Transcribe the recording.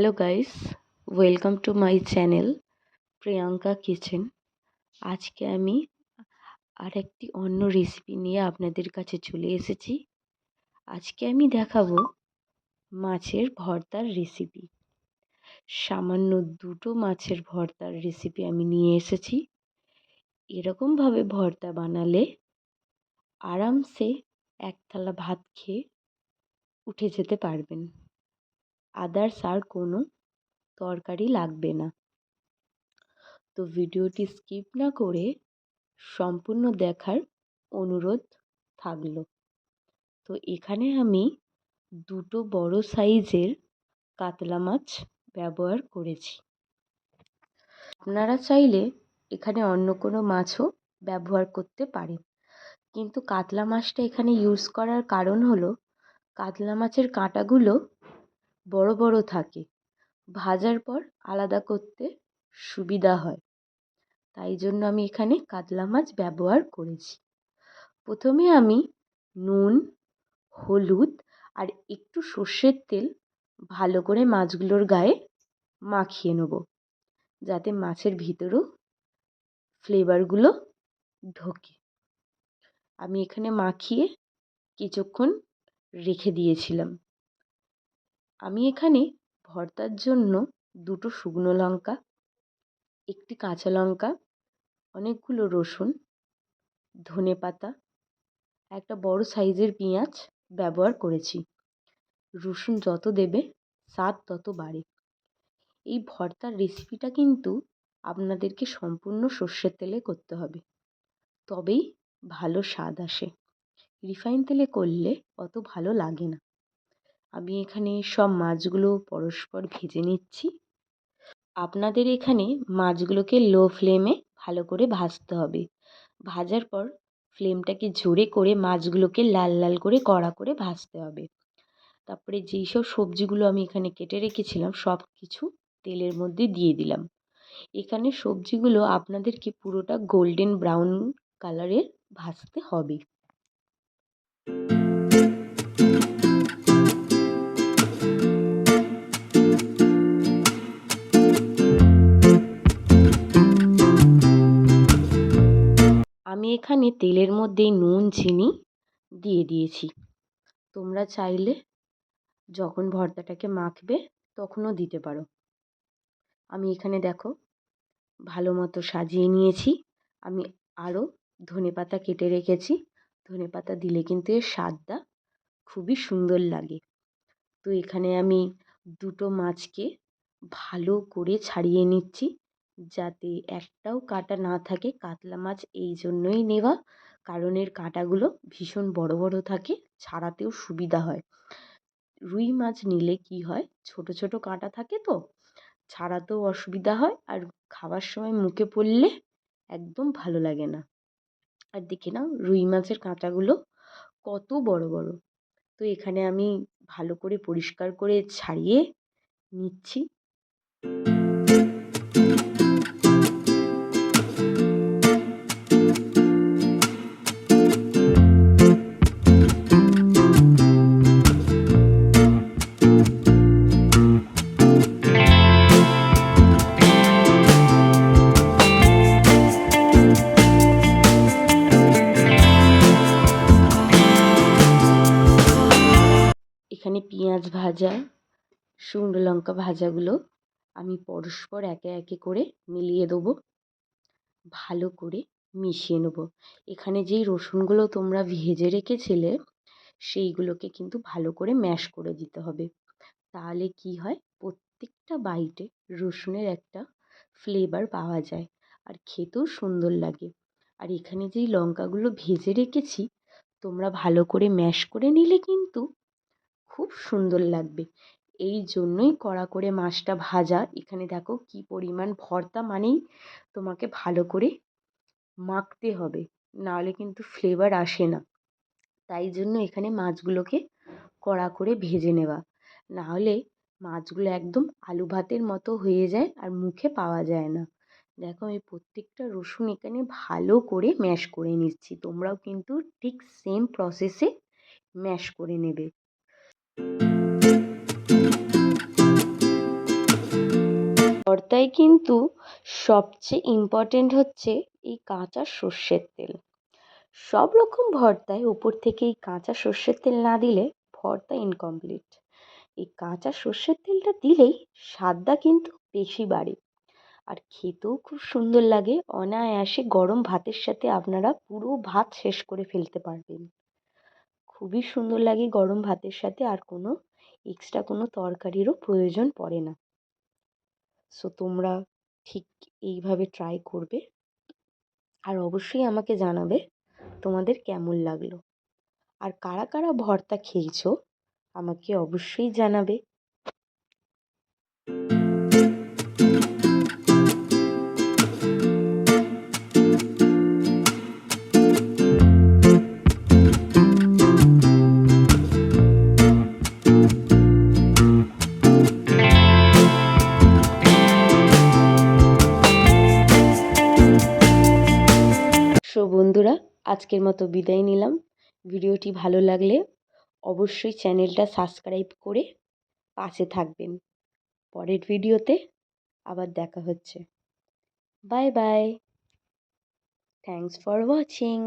Hello guys welcome to my channel Priyanka kitchen আজকে আমি আরেকটি অন্য রেসিপি নিয়ে আপনাদের কাছে চলে এসেছি। আজকে আমি দেখাবো মাছের ভর্তার রেসিপি সামান্য দুটো মাছের ভর্তার রেসিপি আমি নিয়ে এসেছি। এরকমভাবে ভর্তা বানালে আরামসে এক থালা ভাত খেয়ে উঠে যেতে পারবেন। আদার্স আর কোনো তরকারি লাগবে না। তো ভিডিওটি স্কিপ না করে সম্পূর্ণ দেখার অনুরোধ থাকল। তো এখানে আমি দুটো বড় সাইজের কাতলা মাছ ব্যবহার করেছি। আপনারা চাইলে এখানে অন্য কোনো মাছও ব্যবহার করতে পারেন। কিন্তু কাতলা মাছটা এখানে ইউজ করার কারণ হলো, কাতলা মাছের কাঁটাগুলো বড় বড় থাকে। ভাজার পর আলাদা করতে সুবিধা হয়। তাই জন্য আমি এখানে কাতলা মাছ ব্যবহার করেছি। প্রথমে আমি নুন, হলুদ আর একটু সর্ষের তেল ভালো করে মাছগুলোর গায়ে মাখিয়ে নেব। যাতে মাছের ভিতরেও ফ্লেভারগুলো ঢোকে। আমি এখানে মাখিয়ে কিছুক্ষণ রেখে দিয়েছিলাম। আমি এখানে ভর্তার জন্য দুটো শুকনো লঙ্কা, একটি কাঁচা লঙ্কা, অনেকগুলো রসুন, ধনে পাতা, একটা বড় সাইজের পেঁয়াজ ব্যবহার করেছি। রসুন যত দেবে, স্বাদ তত বাড়ে। এই ভর্তার রেসিপিটা কিন্তু আপনাদেরকে সম্পূর্ণ সর্ষের তেলে করতে হবে। তবেই ভালো স্বাদ আসে। রিফাইন তেলে করলে অত ভালো লাগে না। আমি এখানে সব মাছগুলো পরস্পর ভেজে নিচ্ছি। আপনাদের এখানে মাছগুলোকে লো ফ্লেমে ভালো করে ভাজতে হবে। ভাজার পর ফ্লেমটাকে ঝরে করে মাছগুলোকে লাল লাল করে কড়া করে ভাজতে হবে। তারপরে যেই সব সবজিগুলো আমি এখানে কেটে রেখেছিলাম সব কিছু তেলের মধ্যে দিয়ে দিলাম। এখানে সবজিগুলো আপনাদেরকে পুরোটা গোল্ডেন ব্রাউন কালারের ভাজতে হবে। এখানে তেলের মধ্যে নুন, চিনি দিয়ে দিয়েছি। তোমরা চাইলে যখন ভর্তাটাকে মাখবে তখনও দিতে পারো। আমি এখানে দেখো, ভালো মতো সাজিয়ে নিয়েছি। আমি আরও ধনে পাতা কেটে রেখেছি। ধনে পাতা দিলে কিন্তু এর স্বাদটা খুবই সুন্দর লাগে। তো এখানে আমি দুটো মাছকে ভালো করে ছাড়িয়ে নিচ্ছি। যাতে একটাও কাঁটা না থাকে, কাতলা মাছ এই জন্যই নেওয়া। কারণ এর কাঁটাগুলো ভীষণ বড় বড় থাকে, ছাড়াতেও সুবিধা হয়। রুই মাছ নিলে কি হয়, ছোট ছোট কাঁটা থাকে তো, ছাড়াতেও অসুবিধা হয় আর খাওয়ার সময় মুখে পড়লে একদম ভালো লাগে না। আর দেখে নাও, রুই মাছের কাঁটাগুলো কত বড় বড়। তো এখানে আমি ভালো করে পরিষ্কার করে ছাড়িয়ে নিচ্ছি। ভাজা, শুকনো লঙ্কা ভাজাগুলো আমি পরস্পর একে একে করে মিলিয়ে দেবো। ভালো করে মিশিয়ে নেব। এখানে যেই রসুনগুলো তোমরা ভেজে রেখেছিলে, সেইগুলোকে কিন্তু ভালো করে ম্যাশ করে দিতে হবে। তাহলে কি হয়? প্রত্যেকটা বাইটে রসুনের একটা ফ্লেভার পাওয়া যায় আর খেতেও সুন্দর লাগে। আর এখানে যেই লঙ্কাগুলো ভেজে রেখেছি, তোমরা ভালো করে ম্যাশ করে নিলে কিন্তু খুব সুন্দর লাগবে। এই জন্যই কড়া করে মাছটা ভাজা। এখানে দেখো কি পরিমাণ ভর্তা মানেই তোমাকে ভালো করে মাখতে হবে। নাহলে কিন্তু ফ্লেভার আসে না। তাই জন্য এখানে মাছগুলোকে কড়া করে ভেজে নেওয়া। নাহলে মাছগুলো একদম আলু ভাতের মতো হয়ে যায় আর মুখে পাওয়া যায় না। দেখো আমি প্রত্যেকটা রসুন এখানে ভালো করে ম্যাশ করে নিচ্ছি। তোমরাও কিন্তু ঠিক সেম প্রসেসে ম্যাশ করে নেবে। ভর্তায় কিন্তু সবচেয়ে ইম্পর্টেন্ট হচ্ছে এই কাঁচা সর্ষের তেল। সব রকম ভর্তায় উপর থেকে এই কাঁচা সর্ষের তেল না দিলে ভর্তা ইনকমপ্লিট এই কাঁচা সর্ষের তেলটা দিলেই স্বাদটা কিন্তু বেশি বাড়ে। আর খেতেও খুব সুন্দর লাগে, অনায়াসে গরম ভাতের সাথে আপনারা পুরো ভাত শেষ করে ফেলতে পারবেন। খুবই সুন্দর লাগে গরম ভাতের সাথে, আর কোনো এক্সট্রা কোনো তরকারিরও প্রয়োজন পড়ে না। সো তোমরা ঠিক এইভাবে ট্রাই করবে। আর অবশ্যই আমাকে জানাবে তোমাদের কেমন লাগল। আর কারা কারা ভর্তা খেয়েছো, আমাকে অবশ্যই জানাবে। আজকের মতো বিদায় নিলাম। ভিডিওটি ভালো লাগলে অবশ্যই চ্যানেলটা সাবস্ক্রাইব করে পাশে থাকবেন। পরের ভিডিওতে আবার দেখা হচ্ছে। Bye bye. Thanks for watching